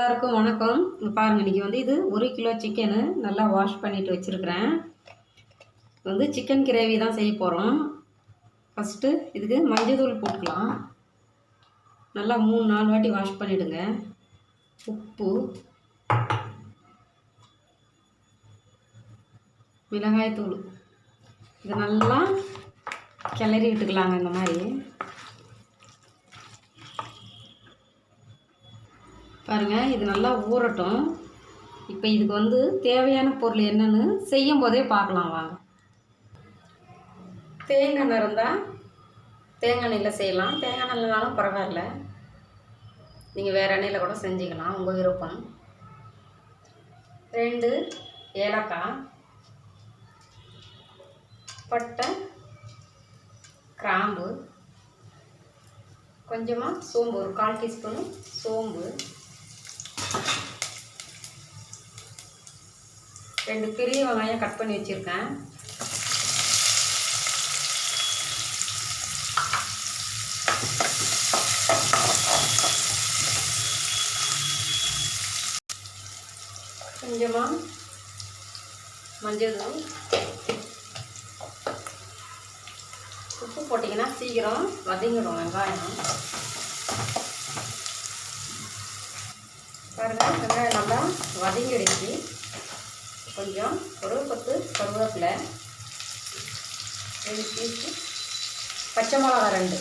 எல்லாருக்கும் வணக்கம். பாருங்கள் இன்றைக்கி வந்து இது ஒரு கிலோ சிக்கனு நல்லா வாஷ் பண்ணிட்டு வச்சுருக்கிறேன். வந்து சிக்கன் கிரேவி தான் செய்ய போகிறோம் ஃபஸ்ட்டு இதுக்கு மஞ்சத்தூள் போட்டுக்கலாம். நல்லா மூணு நாலு வாட்டி வாஷ் பண்ணிவிடுங்க உப்பு மிளகாய்த்தூள். இது நல்லா கிளறி விட்டுக்கலாங்க இந்த மாதிரி. பாருங்கள் இது நல்லா ஊறட்டும். இப்போ இதுக்கு வந்து தேவையான பொருள் என்னென்னு செய்யும் போதே பார்க்கலாம் வாங்க. தேங்காய் எண்ணெய் இருந்தால் தேங்காய் எண்ணெயில் செய்யலாம். தேங்காய் எண்ணெய்னாலும் பரவாயில்ல. நீங்கள் வேறு எண்ணெயில் கூட செஞ்சுக்கலாம் உங்கள் விருப்பம். ரெண்டு ஏலக்காய். பட்டை. கிராம்பு. கொஞ்சமாக சோம்பு ஒரு கால் டீஸ்பூனு சோம்பு. ரெண்டு பெரிய வெங்காயம் கட் பண்ணி வச்சுருக்கேன். கொஞ்சமாக மஞ்சள் தூள் உப்பு போட்டிங்கன்னா சீக்கிரம் வதங்கிடும் வெங்காயம். பாருங்கள் வெங்காயம் நல்லா வதங்கிடுச்சு. கொஞ்சம் ஒரு பத்து கருவேப்பிலை ரெண்டு பீஸு பச்சை மிளகா ரெண்டு.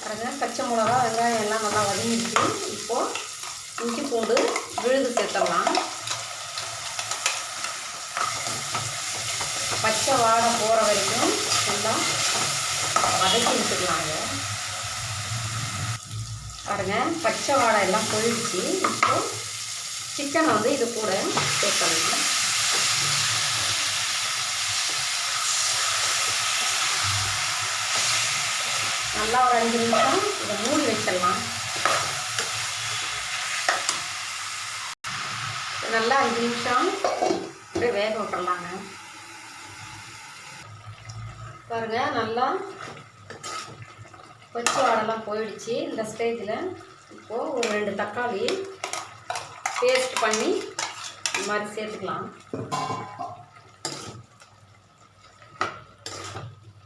பாருங்க பச்சை மிளகா வெங்காயம் எல்லாம் நல்லா வதங்கிடுச்சு. இப்போது இஞ்சி பூண்டு விழுது சேர்த்துடலாம். பச்சை வாடை போகிற வரைக்கும் நல்லா வதக்கி விட்டுக்கலாங்க பாருங்க பச்சை வாடை எல்லாம் போயிடுச்சு இப்போது சிக்கனை வந்து இது கூட சேர்க்கணும் நல்லா ஒரு அஞ்சு நிமிஷம் இதை மூடி வச்சிடலாம். நல்லா அஞ்சு நிமிஷம் அப்படியே வேக விட்டுறலாங்க. பாருங்க நல்லா கொச்சு வாடெல்லாம் போயிடுச்சு. இந்த ஸ்டேஜில் இப்போது ஒரு ரெண்டு தக்காளி பேஸ்ட் பண்ணி இந்த மாதிரி சேர்த்துக்கலாம்.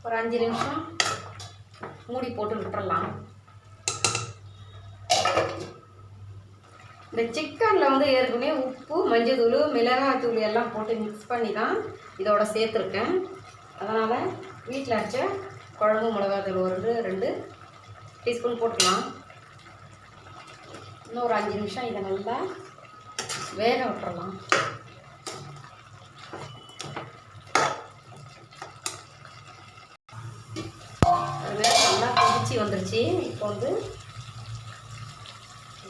ஒரு அஞ்சு நிமிஷம் மூடி போட்டு விட்டுறலாம் இந்த சிக்கனில் வந்து ஏற்கனவே உப்பு மஞ்சள் மிளகாய் தூள் எல்லாம் போட்டு மிக்ஸ் பண்ணி தான் இதோட சேர்த்துருக்கேன். அதனால் வீட்டில் அரைச்ச குழம்பு மிளகாத்தூள் ஒரு ரெண்டு ரெண்டு டீஸ்பூன் போட்டுக்கலாம். இன்னும் ஒரு அஞ்சு நிமிஷம் இதை நல்லா வேக விட்டுறலாம் வேக நல்லா கொதிச்சு வந்துருச்சு. இப்போ வந்து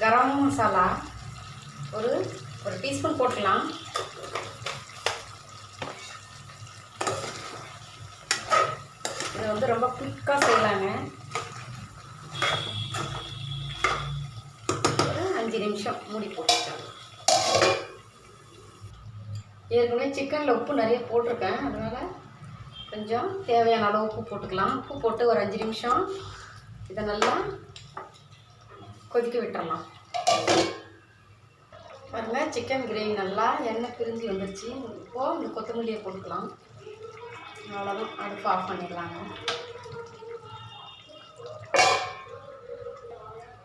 கரம் மசாலா ஒரு ஒரு டீஸ்பூன் போட்டுக்கலாம். இது வந்து ரொம்ப குயிக்காக செய்யலாங்க. ஒரு அஞ்சு நிமிஷம் மூடி போட்டுக்கலாம். ஏற்கனவே சிக்கனில் உப்பு நிறைய போட்டிருக்கேன். அதனால் கொஞ்சம் தேவையான அளவு உப்பு போட்டுக்கலாம். உப்பு போட்டு ஒரு அஞ்சு நிமிஷம் இதை நல்லா கொதிக்க விட்டுறலாம். பாருங்க சிக்கன் கிரேவி நல்லா எண்ணெய் பிரிஞ்சு வந்துருச்சு. இப்போது இந்த கொத்தமல்லியை போட்டுக்கலாம். அவ்வளோதான் அடுப்பு ஆஃப் பண்ணிடலாங்க.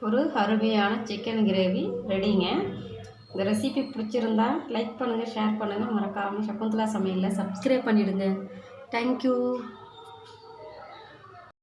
ஒரு அருமையான சிக்கன் கிரேவி ரெடிங்க இந்த ரெசிபி பிடிச்சிருந்தா லைக் பண்ணுங்கள் ஷேர் பண்ணுங்கள் மறக்காமல் சகுந்தலா சமையலில் சப்ஸ்கிரைப் பண்ணிவிடுங்க தேங்க்யூ